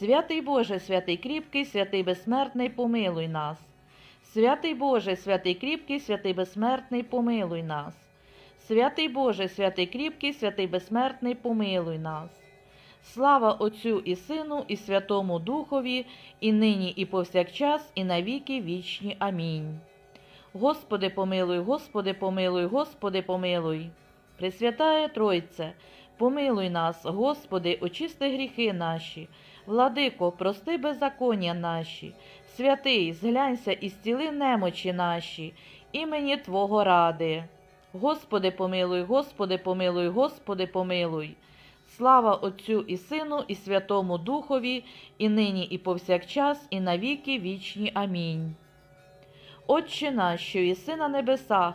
Святий Боже, святий кріпкий, святий безсмертний, помилуй нас. Святий Боже, святий кріпкий, святий безсмертний, помилуй нас. Святий Боже, святий кріпкий, святий безсмертний, помилуй нас. Слава Отцю і Сину, і Святому Духові, і нині, і повсякчас, і навіки вічні. Амінь. Господи, помилуй, Господи, помилуй, Господи, помилуй. Пресвятає Тройце, помилуй нас, Господи, очисти гріхи наші. Владико, прости беззаконня наші, святий, зглянься і зціли немочі наші, імені Твого ради. Господи, помилуй, Господи, помилуй, Господи, помилуй. Слава Отцю і Сину, і Святому Духові, і нині, і повсякчас, і навіки вічні. Амінь. Отче наш, що єси на небесах,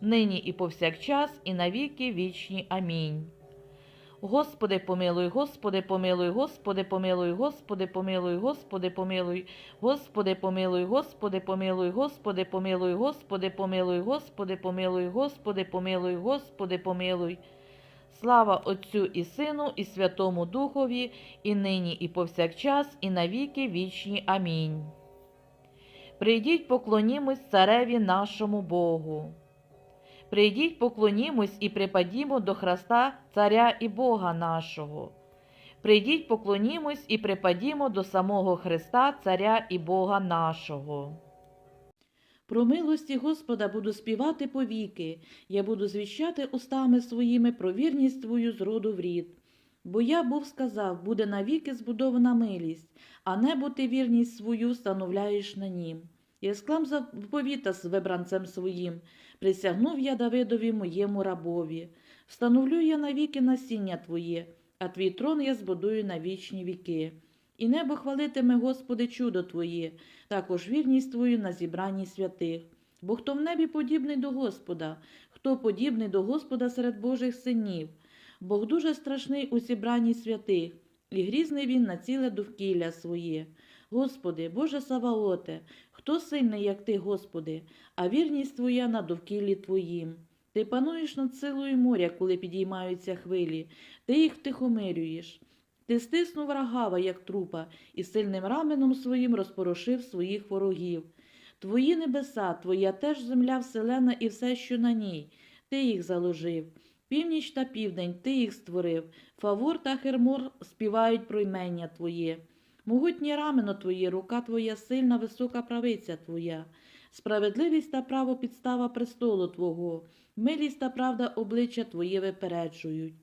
нині і повсякчас, і навіки вічні. Амінь. Господи, помилуй, Господи, помилуй, Господи, помилуй, Господи, помилуй, Господи, помилуй, Господи, помилуй, Господи, помилуй, Господи, помилуй, Господи, помилуй, Господи, помилуй, Господи, помилуй, Господи, помилуй. Слава Отцю і Сину, і Святому Духові, і нині, і повсякчас, і навіки вічні. Амінь. Прийдіть, поклонімось цареві нашому Богу. Прийдіть, поклонімось і припадімо до Христа, Царя і Бога нашого. Прийдіть, поклонімось і припадімо до самого Христа, Царя і Бога нашого. Про милості Господа буду співати повіки, я буду звіщати устами своїми про вірність твою з роду в рід. Бо я був сказав, буде навіки збудована милість, а небо ти вірність свою встановляєш на нім. Я склам заповіта з вибранцем своїм, присягнув я Давидові моєму рабові. Встановлю я навіки насіння Твоє, а твій трон я збудую на вічні віки. І небо хвалитиме, Господи, чудо Твоє, також вірність Твою на зібранні святих. Бо хто в небі подібний до Господа, хто подібний до Господа серед Божих синів, Бог дуже страшний у зібранні святих, і грізний він на ціле довкілля своє. Господи, Боже Саваоте, хто сильний, як Ти, Господи, а вірність Твоя на довкіллі Твоїм. Ти пануєш над силою моря, коли підіймаються хвилі, ти їх втихомирюєш. Ти стиснув рагава, як трупа, і сильним раменом своїм розпорошив своїх ворогів. Твої небеса, твоя теж земля вселена і все, що на ній, ти їх заложив. Північ та південь ти їх створив, Фавор та Хермор співають про ймення Твоє. Могутнє рамено Твоє, рука Твоя сильна, висока правиця Твоя. Справедливість та право підстава престолу Твого, милість та правда обличчя Твоє випереджують.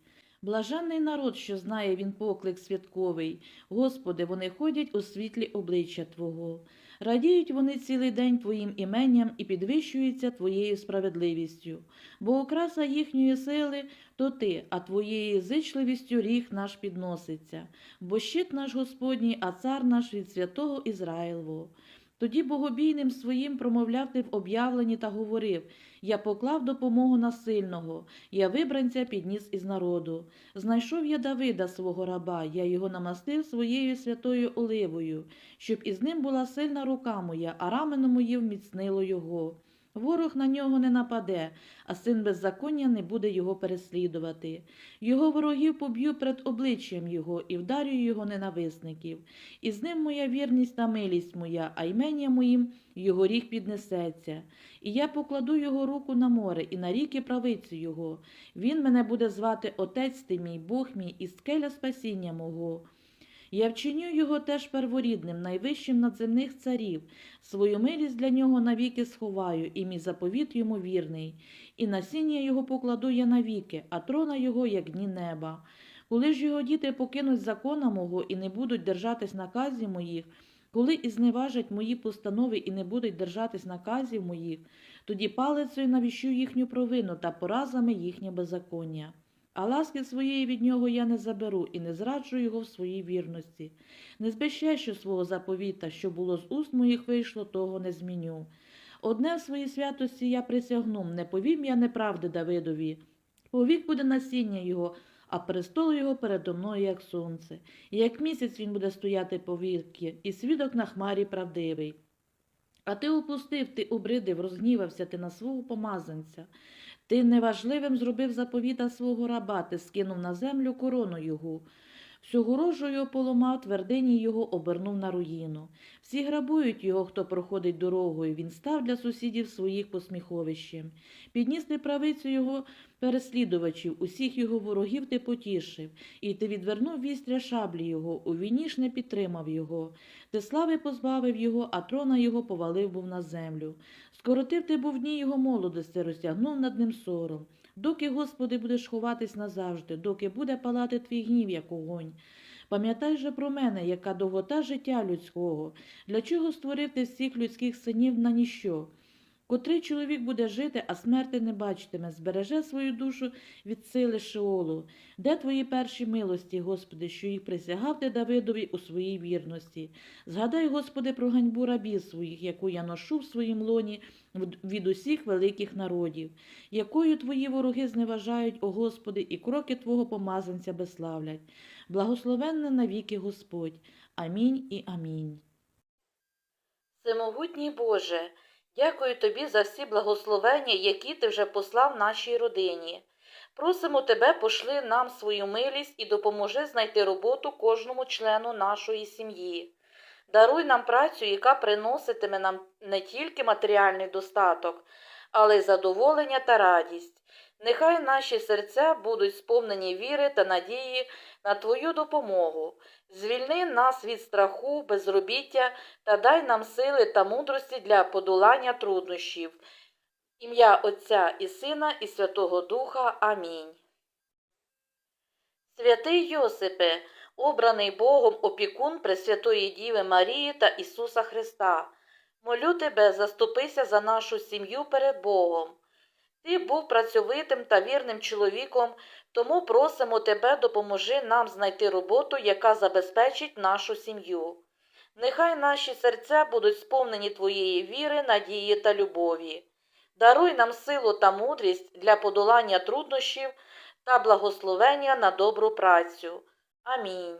Блаженний народ, що знає він поклик святковий, Господи, вони ходять у світлі обличчя Твого. Радіють вони цілий день Твоїм іменням і підвищуються Твоєю справедливістю, бо окраса їхньої сили то Ти, а Твоєю зичливістю ріг наш підноситься, бо щит наш Господній, а цар наш від святого Ізраїлового. Тоді богобійним своїм промовляв ти в об'явленні та говорив Я поклав допомогу на сильного, я вибранця підніс із народу. Знайшов я Давида, свого раба, я його намастив своєю святою оливою, щоб із ним була сильна рука моя, а рамено моє вміцнило його. Ворог на нього не нападе, а син беззаконня не буде його переслідувати. Його ворогів поб'ю перед обличчям його і вдарю його ненависників. І з ним моя вірність та милість моя, а ймення моїм його ріг піднесеться. І я покладу його руку на море і на ріки правицю його. Він мене буде звати Отець ти мій, Бог мій, і скеля спасіння мого. Я вчиню його теж перворідним, найвищим над земних царів. Свою милість для нього навіки сховаю, і мій заповіт йому вірний. І насіння його покладу я навіки, а трона його, як дні неба. Коли ж його діти покинуть закона мого і не будуть держатись наказів моїх, коли і зневажать мої постанови і не будуть держатись наказів моїх, тоді палицею навіщу їхню провину та поразами їхнє беззаконня. А ласки своєї від нього я не заберу і не зраджу його в своїй вірності. Не збещещу свого заповіта, що було з уст моїх вийшло, того не зміню. Одне в своїй святості я присягну, не повім я неправди Давидові. Повік буде насіння його, а престол його передо мною, як сонце, і як місяць він буде стояти повіки, і свідок на хмарі правдивий. А ти упустив, ти обридив, розгнівався ти на свого помазанця. Ти неважливим зробив заповіта свого раба, ти скинув на землю корону його. Всю рожу його поламав, твердині його обернув на руїну. Всі грабують його, хто проходить дорогою. Він став для сусідів своїх посміховищем. Підніс неправицю його переслідувачів, усіх його ворогів ти потішив, і ти відвернув вістря шаблі його, у війні ж не підтримав його. Ти слави позбавив його, а трона його повалив був на землю. Скоротив ти був дні його молодості, розтягнув над ним сором. Доки, Господи, будеш ховатись назавжди, доки буде палати твій гнів, як огонь. Пам'ятай же про мене, яка довгота життя людського, для чого створив ти всіх людських синів на ніщо? Котрий чоловік буде жити, а смерти не бачитиме, збереже свою душу від сили Шеолу. Де твої перші милості, Господи, що їх присягав ти Давидові у своїй вірності? Згадай, Господи, про ганьбу рабів своїх, яку я ношу в своїм лоні від- усіх великих народів, якою твої вороги зневажають, о Господи, і кроки Твого помазанця безславлять. Благословенне навіки Господь. Амінь і амінь. Всемогутній Боже, дякую Тобі за всі благословення, які Ти вже послав нашій родині. Просимо Тебе, пошли нам свою милість і допоможи знайти роботу кожному члену нашої сім'ї. Даруй нам працю, яка приноситиме нам не тільки матеріальний достаток, але й задоволення та радість. Нехай наші серця будуть сповнені віри та надії на Твою допомогу. Звільни нас від страху, безробіття та дай нам сили та мудрості для подолання труднощів. Ім'я Отця і Сина і Святого Духа. Амінь. Святий Йосипе, обраний Богом опікун Пресвятої Діви Марії та Ісуса Христа, молю тебе, заступися за нашу сім'ю перед Богом. Ти був працьовитим та вірним чоловіком, тому просимо тебе, допоможи нам знайти роботу, яка забезпечить нашу сім'ю. Нехай наші серця будуть сповнені Твоєї віри, надії та любові. Даруй нам силу та мудрість для подолання труднощів та благословення на добру працю. Амінь.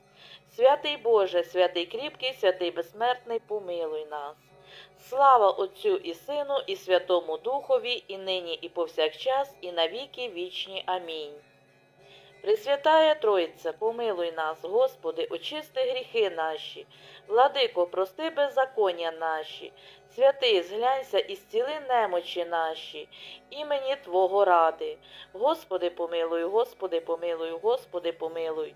Святий Боже, святий кріпкий, святий безсмертний, помилуй нас. Слава Отцю і Сину, і Святому Духові, і нині, і повсякчас, і навіки вічні. Амінь. Пресвятая Тройця, помилуй нас, Господи, очисти гріхи наші, владико, прости беззаконня наші, святий, зглянься і зціли немочі наші, імені Твого ради. Господи, помилуй, Господи, помилуй, Господи, помилуй.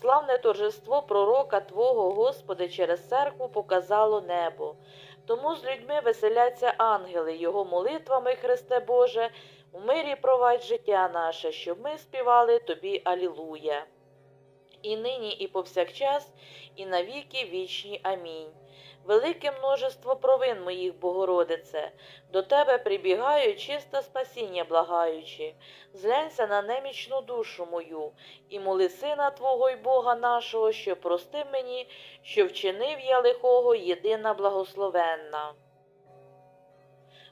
Славне торжество пророка Твого, Господи, через церкву показало небо. Тому з людьми веселяться ангели, Його молитвами, Христе Боже, у мирі провадь життя наше, щоб ми співали Тобі Алілуя. І нині, і повсякчас, і навіки вічні. Амінь. Велике множество провин моїх, Богородице, до Тебе прибігаю, чисте спасіння благаючи. Зглянься на немічну душу мою, і моли Сина Твого й Бога нашого, що простив мені, що вчинив я лихого, єдина благословенна.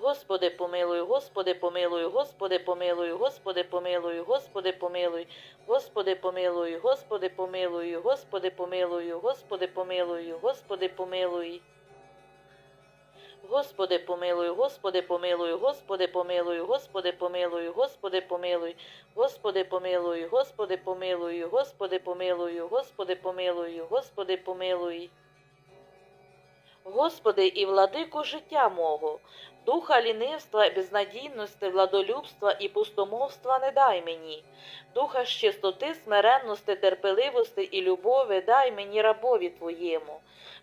Господи, помилуй, Господи, помилуй, Господи, помилуй, Господи, помилуй, Господи, помилуй, Господи, помилуй, Господи, помилуй, Господи, помилуй, Господи, помилуй, Господи, помилуй. Господи, помилуй, Господи, помилуй, Господи, помилуй, Господи, помилуй, Господи, помилуй, Господи, помилуй, Господи, помилуй, Господи, помилуй, Господи, помилуй, Господи, помилуй. Господи, і владику життя мого, духа лінивства, безнадійності, владолюбства і пустомовства не дай мені, духа з чистоти, смиренності, терпеливості і любові дай мені рабові Твоєму.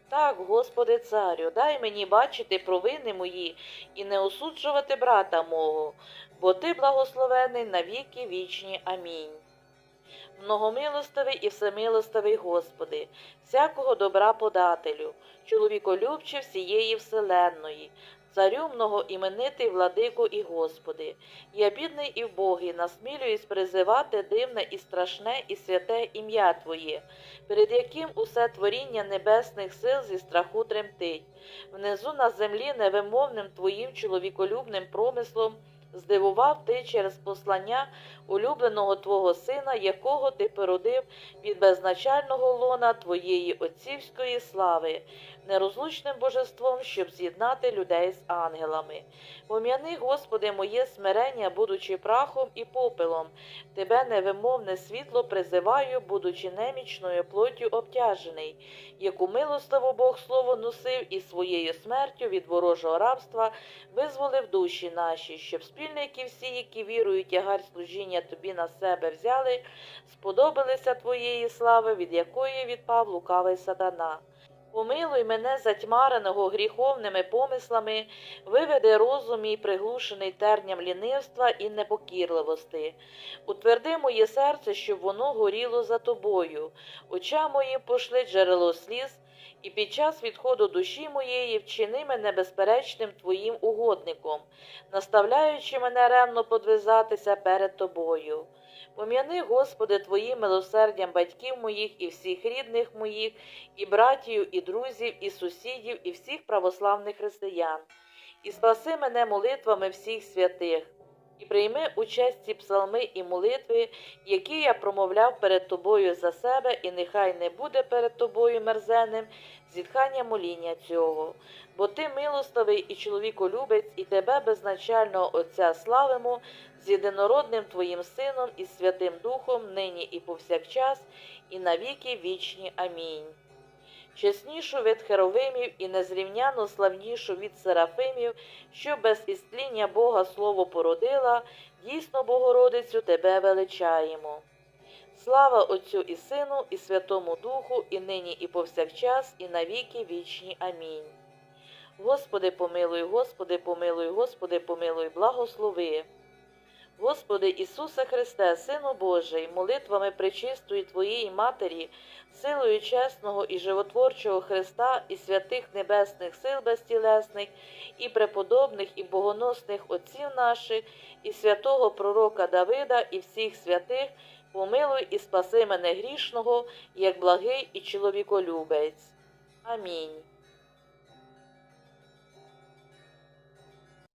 Так, Господи Царю, дай мені бачити провини мої і не осуджувати брата мого, бо Ти благословений на віки вічні. Амінь. Многомилостивий і всемилостивий Господи, всякого добра подателю, чоловіколюбче всієї вселенної, царю многоіменитий владику і Господи, я бідний і вбогий, насмілююсь призивати дивне і страшне і святе ім'я Твоє, перед яким усе творіння небесних сил зі страху тремтить, внизу на землі невимовним Твоїм чоловіколюбним промислом здивував Ти через послання улюбленого Твого Сина, якого Ти породив від безначального лона Твоєї отцівської слави, нерозлучним божеством, щоб з'єднати людей з ангелами. Пом'яни, Господи, моє смирення, будучи прахом і попелом, Тебе невимовне світло призиваю, будучи немічною плоттю обтяжений, яку милостиво Бог слово носив і своєю смертю від ворожого рабства визволив душі наші, щоб спільники всі, які вірують тягар служіння тобі на себе взяли, сподобалися твоєї слави, від якої відпав лукавий сатана. Помилуй мене затьмареного гріховними помислами, виведи розум мій приглушений терням лінивства і непокірливости. Утверди моє серце, щоб воно горіло за тобою, очам моїм пошли джерело сліз, і під час відходу душі моєї вчини мене безперечним твоїм угодником, наставляючи мене ревно подвизатися перед тобою. Пом'яни, Господи, Твоїм милосердям батьків моїх і всіх рідних моїх, і братів, і друзів, і сусідів, і всіх православних християн, і спаси мене молитвами всіх святих, і прийми участь ці псалми і молитви, які я промовляв перед Тобою за себе, і нехай не буде перед Тобою мерзенним зітхання моління цього. Бо ти милостивий і чоловіколюбець, і тебе безначального Отця славимо з єдинородним Твоїм Сином і Святим Духом, нині і повсякчас, і навіки вічні. Амінь. Чеснішу від херовимів і незрівняно славнішу від серафимів, що без істління Бога Слово породила, дійсно, Богородицю, Тебе величаємо. Слава Отцю і Сину, і Святому Духу, і нині, і повсякчас, і навіки вічні. Амінь. Господи, помилуй, Господи, помилуй, Господи, помилуй, благослови. Господи Ісусе Христе, Сину Божий, молитвами пречистої Твоєї Матері, силою чесного і животворчого Христа і святих небесних сил безтілесних, і преподобних, і богоносних отців наших, і святого Пророка Давида, і всіх святих, помилуй і спаси мене грішного, як благий і чоловіколюбець. Амінь.